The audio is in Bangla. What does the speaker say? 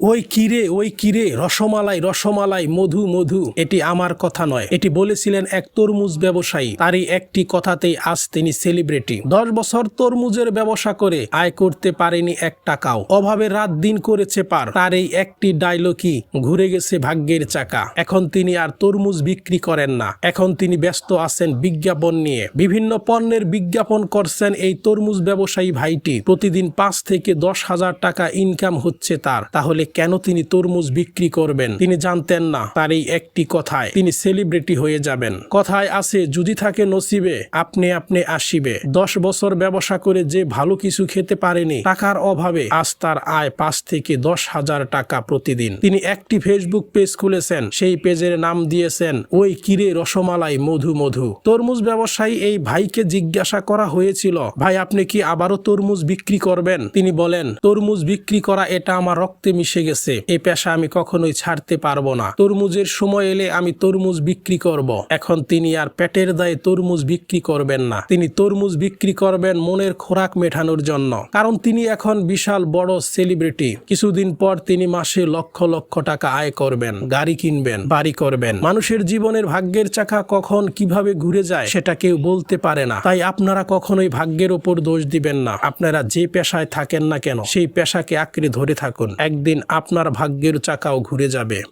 ওই কিরে ওই কিরে রসমালাই রসমালাই, মধু মধু। এটি আমার কথা নয়। এটি বলেছিলেন এক তরমুজ ব্যবসায়ী। তারই একটি কথাতেই আজ তিনি সেলিব্রিটি। দশ বছর তরমুজের ব্যবসা করে আয় করতে পারেনি এক টাকাও। অভাবে রাত দিন করেছে পার। তার এই একটি ডায়লগই ঘুরে গেছে ভাগ্যের চাকা। এখন তিনি আর তরমুজ বিক্রি করেন না। এখন তিনি ব্যস্ত আছেন বিজ্ঞাপন নিয়ে। বিভিন্ন পণ্যের বিজ্ঞাপন করছেন এই তরমুজ ব্যবসায়ী ভাইটি। প্রতিদিন পাঁচ থেকে দশ হাজার টাকা ইনকাম হচ্ছে তার। তাহলে কেন তিনি তরমুজ বিক্রি করবেন? তিনি জানতেন না, তার এই একটি কথায়। তিনি সেলিব্রিটি হয়ে যাবেন। কথায় আছে, যদি থাকে নসিবে, আপনি আপনি আসিবে। দশ বছর ব্যবসা করে যে ভালো কিছু খেতে পারেনি, টাকার অভাবে আজ তার আয় পাঁচ থেকে দশ হাজার টাকা প্রতিদিন। তিনি একটি ফেসবুক পেজ খুলেছেন, সেই পেজের নাম দিয়েছেন, ওই কিরে রসমালাই মধু মধু। তরমুজ ব্যবসায়ী এই ভাইকে জিজ্ঞাসা করা হয়েছিল, ভাই, আপনি কি আবারও তরমুজ বিক্রি করবেন? তিনি বলেন, তরমুজ বিক্রি করা এটা আমার রক্তে মিশে গেছে। এই পেশা আমি কখনোই ছাড়তে পারব না। তরমুজের সময় এলে আমি তরমুজ বিক্রি করব। এখন তিনি আর পেটের দায়ে তরমুজ বিক্রি করবেন না। তিনি তরমুজ বিক্রি করবেন মনের খোরাক মেটানোর জন্য। কারণ তিনি এখন বিশাল বড় সেলিব্রিটি। কিছুদিন পর তিনি মাসে লক্ষ লক্ষ টাকা আয় করবেন, গাড়ি কিনবেন, বাড়ি করবেন। মানুষের জীবনের ভাগ্যের চাকা কখন কীভাবে ঘুরে যায় সেটা কেউ বলতে পারে না। তাই আপনারা কখনোই ভাগ্যের ওপর দোষ দিবেন না। আপনারা যে পেশায় থাকেন না কেন, সেই পেশাকে আঁকড়ে ধরে থাকুন। একদিন আপনার ভাগ্যের চাকাও ঘুরে যাবে।